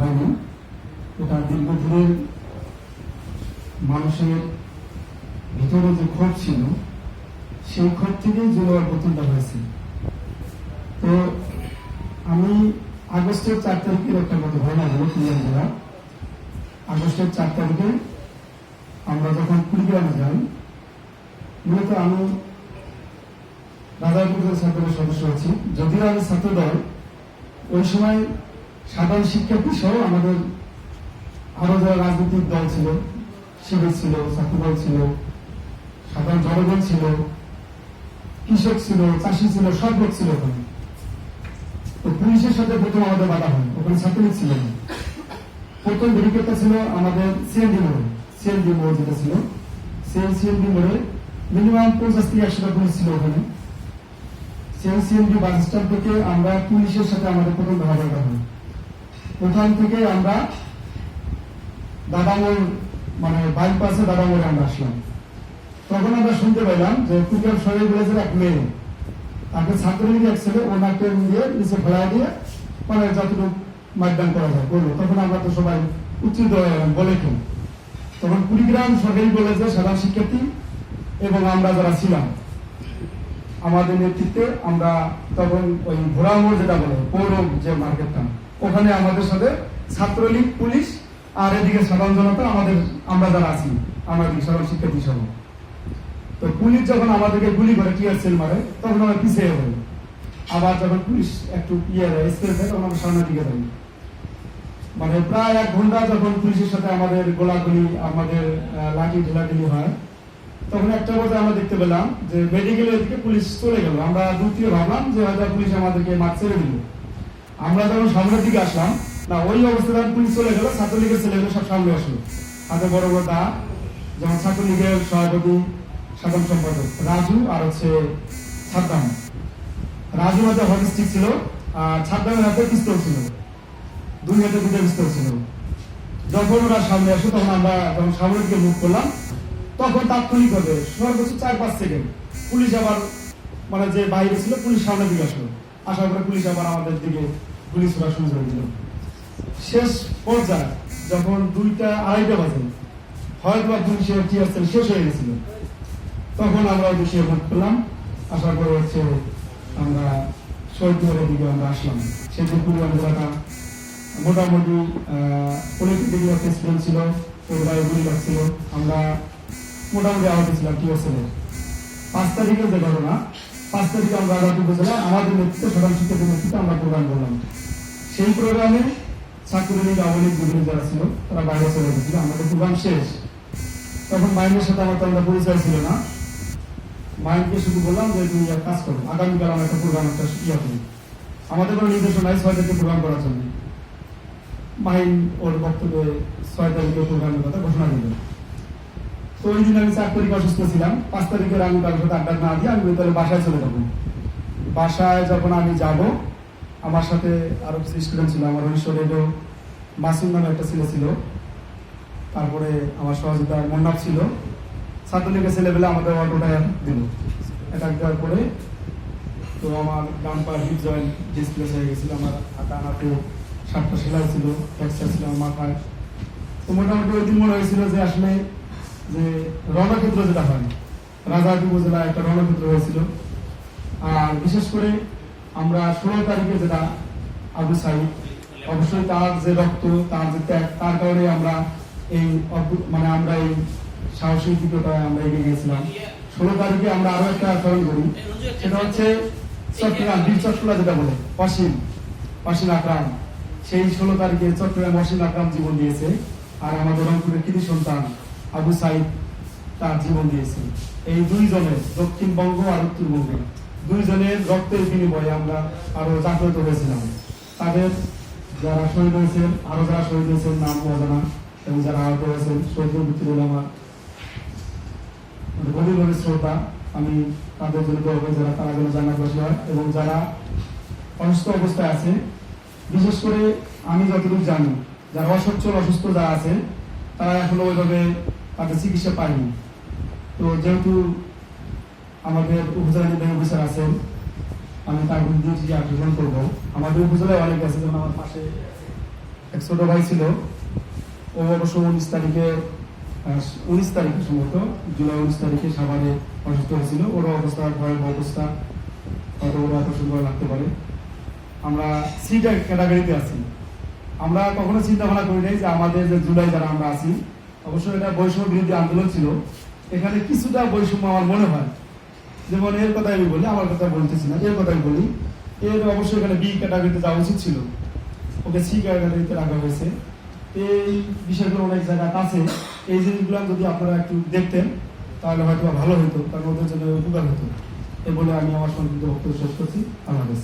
হয়নি। এটা দীর্ঘদিনের মানুষের ভিতরে যে ক্ষোভ ছিল, সেই ক্ষোভ থেকেই জুলাইয়ের প্রথমটা হয়েছে। তো আমি আগস্টের চার তারিখের একটা কথা ঘটনা হলো কুড়িগ্রাম জেলা আগস্টের চার তারিখে আমরা যখন কুড়িগ্রামে যাই, মূলত আমি রাজাপুরের ছাত্রের সদস্য আছি। যদিও আমি ছাত্র দল ওই সময় সাধারণ শিক্ষার্থী সহ আমাদের আরও যারা রাজনৈতিক দল ছিল, শিবির ছিল, ছাত্র দল ছিল, সাধারণ জনগণ ছিল, কৃষক ছিল, চাষি ছিল, সব লোক ছিল ওখানে। তো পুলিশের সাথে প্রথম আমাদের বাধা হয়, ওখানে ছাত্রলীগ ছিল প্রথম ব্যারিকেডটা ছিল আমাদের সিএনডি মোড়ে সিএনডি মোড় যেটা ছিল। সেই সিএনডি মোড়ে মিনিমাম পঞ্চাশ থেকে একশোটা পুলিশ ছিল ওখানে। সেই সিএনডি বাস স্ট্যান্ড থেকে আমরা পুলিশের সাথে আমাদের প্রথম ধরাধরা হয়। ওখান থেকে আমরা দাদামোর মানে বাইপাসে দাদামোড়ে আমরা আসলাম। তখন আমরা শুনতে পেলাম যে কুকিয়াম শহীদ ভিলেজের এক মেয়ে। তাকে ছাত্রলীগ এক ছেলে ওনাকে নিয়ে নিচে ফেলা দিয়ে মানে যতটুকু মাইদান করা যায় করল। তখন আমরা তো সবাই উচ্চিত হয়ে গেলাম বলে কেউ তখন কুড়িগ্রাম সরকারি কলেজের সাধারণ শিক্ষার্থী এবং আমরা যারা ছিলাম, আমাদের নেতৃত্বে আমরা তখন ওই ঘোড়ামোড় যেটা বলে পৌর যে মার্কেটটা ওখানে আমাদের সাথে ছাত্রলীগ, পুলিশ আর এদিকে সাধারণ জনতা আমাদের, আমরা যারা আছি আমাদের সাধারণ শিক্ষার্থী সহ। তো পুলিশ যখন আমাদেরকে গুলি করে, টিয়ার সেল মারে, তখন আমরা পিছিয়ে হই আবার যখন পুলিশ একটু ইয়ে দেয় তখন আমরা সামনের দিকে যাই। মানে প্রায় এক ঘণ্টা যখন পুলিশের সাথে আমাদের গোলাগুলি, আমাদের লাঠি ঢেলাঢেলি হয়, তখন একটা কথা আমরা দেখতে পেলাম যে মেডিকেলের দিকে পুলিশ চলে গেল। আমরা দ্বিতীয় ভাবলাম যে হয়তো পুলিশ আমাদেরকে মাঠ ছেড়ে দিল আমরা যখন সামনের দিকে আসলাম, না, ওই অবস্থায় যখন পুলিশ চলে গেল, ছাত্রলীগের ছেলেগুলো সব সামনে আসলো। হাতে বড় বড় দা যেমন ছাত্রলীগের সভাপতি সাধারণ সম্পাদক রাজু আর হচ্ছে সাদ্দাম রাজু হাতে হকিস্টিক ছিল, আর সাদ্দামের হাতে পিস্তল ছিল। দুই হাতে দুটো পিস্তল ছিল। যখন ওরা সামনে আসে, তখন আমরা যখন সামনের দিকে মুখ করলাম, তখন তাৎক্ষণিক হবে সর্বোচ্চ চার পাঁচ সেকেন্ড পুলিশ আবার মানে যে বাইরে ছিল, পুলিশ সামনের দিকে আসলো। আসার পরে পুলিশ আবার আমাদের দিকে পুলিশ ওরা শুরু শেষ পর্যায়ে যখন দুইটা আড়াইটা বাজে, হয়তো শেষ হয়ে গেছিল। তখন আমরা ভোট করলাম আসার পরে হচ্ছে আমরা শহীদ দিকে আমরা আসলাম। মোটামুটি পলিটিক্যাল স্টুডেন্ট ছিল লাগছিল আমরা মোটামুটি আহত ছিলাম পাঁচ তারিখে যে ঘটনা, পাঁচ তারিখে আমরা আগামী উপজেলা আমাদের নেতৃত্বে, সাধারণ শিক্ষকের নেতৃত্বে আমরা প্রদান করলাম। সেই প্রোগ্রামে ছাত্রলীগ আওয়ামী লীগ যারা ছিল, তারা বাইরে চলে গেছিল। আমাদের প্রোগ্রাম শেষ। তখন মাইনের সাথে আমার তেমন পরিচয় ছিল না। মাইনকে শুধু বললাম যে, তুমি এক কাজ করো। আগামীকাল আমার একটা প্রোগ্রাম, একটা ইয়ে করি আমাদের কোনো নির্দেশনা নাই ছয় তারিখে প্রোগ্রাম করার জন্য। মাইন ওর বক্তব্যে ছয় তারিখে প্রোগ্রামের কথা ঘোষণা দিল। তো ওই দিন আমি চার তারিখে অসুস্থ ছিলাম। পাঁচ তারিখের আমি কারোর সাথে আড্ডা না দিয়ে আমি তাহলে বাসায় চলে যাব। বাসায় যখন আমি যাব আমার সাথে আরও কিছু স্টুডেন্ট ছিল, আমার ঐশ্বরেরও মাসুম নামে একটা ছেলে ছিল। তারপরে আমার সহযোগিতা মন্নাফ ছিল। ছাত্রলীগের ছেলেবেলা আমাদের অটোটা দিল। এটা দেওয়ার পরে তো আমার ডান পা হিপ জয়েন্ট ডিসপ্লেস হয়ে গেছিল, আমার হাতা হাতে সাতটা সেলাই ছিল ফ্র্যাকচার ছিল আমার মাথায়। তো মোটামুটি ওই দিন মনে হয়েছিল যে আসলে যে রণক্ষেত্র যেটা হয় রাজাহাটি উপজেলা একটা রণক্ষেত্র হয়েছিল। আর বিশেষ করে আমরা ষোলো তারিখে যেটা আবু সাইদ, অবশ্যই তার যে রক্ত, তার যে ত্যাগ, তার কারণে আমরা এই মানে আমরা এই সাহসিক দিকটায় আমরা এগিয়ে গেছিলাম ষোলো তারিখে আমরা আরও একটা স্মরণ করি। সেটা হচ্ছে চট্টগ্রাম, বীর চট্টগ্রাম যেটা বলে, অসীম অসীম আকরাম। সেই ষোলো তারিখে চট্টগ্রাম অসীম আকরাম জীবন দিয়েছে। আর আমাদের রংপুরের কৃতি সন্তান আবু সাইদ তার জীবন দিয়েছে। এই দুইজনের দক্ষিণবঙ্গ আর উত্তরবঙ্গে। দুইজনের রক্তের বিনিময়ে আমরা আরও জাগ্রত হয়েছিলাম। তাদের যারা শহীদ হয়েছেন, আরও যারা শহীদ হয়েছেন, নাম অজানা এবং যারা আহত হয়েছেন শহীদের ভিতরে আমার গভীরভাবে শ্রদ্ধা। আমি তাদের জন্য করি যারা তারা যেন জান্নাতবাসী হয়, এবং যারা অসুস্থ অবস্থায় আছে, বিশেষ করে আমি যতটুকু জানি, যারা অসচ্ছল, অসুস্থ যারা আছে, তারা এখনও ওইভাবে তাদের চিকিৎসা পায়নি। তো যেহেতু আমাদের উপজেলা নির্বাহী অফিসার আছেন আমি তার বিরুদ্ধে আবেদন করব। আমাদের উপজেলায় অনেক আছে, যেমন আমার পাশে এক ছোট ভাই ছিল। ও অবশ্য উনিশ তারিখে উনিশ তারিখে সম্ভবত, জুলাই উনিশ তারিখে সাভারে অসুস্থ হয়েছিল। ওর অবস্থা ভয়াবহ অবস্থা হয়তো ওরা অপারেশন সুন্দর লাগতে পারে। আমরা সিটা ক্যাটাগরিতে আছি। আমরা কখনো চিন্তা ভাবনা করি নাই যে আমাদের যে জুলাই যারা আমরা আছি অবশ্যই এটা বৈষম্য বিরোধী আন্দোলন ছিল। এখানে কিছুটা বৈষম্য আমার মনে হয়। যেমন এর কথা আমি বলি, আমার কথা বলতেছি না, এর কথাই বলি। এর অবশ্যই এখানে বি ক্যাটাগরিতে যাওয়া উচিত ছিল। ওকে সি ক্যাটাগরিতে রাখা হয়েছে। এই বিষয়গুলো অনেক জায়গা আছে। এই জিনিসগুলো যদি আপনারা একটু দেখতেন, তাহলে হয়তো ভালো হতো কারণ ওদের জন্য উপকার হতো। এ বলে আমি আমার সংক্ষিপ্ত বক্তব্য শেষ করছি। হাফেজ।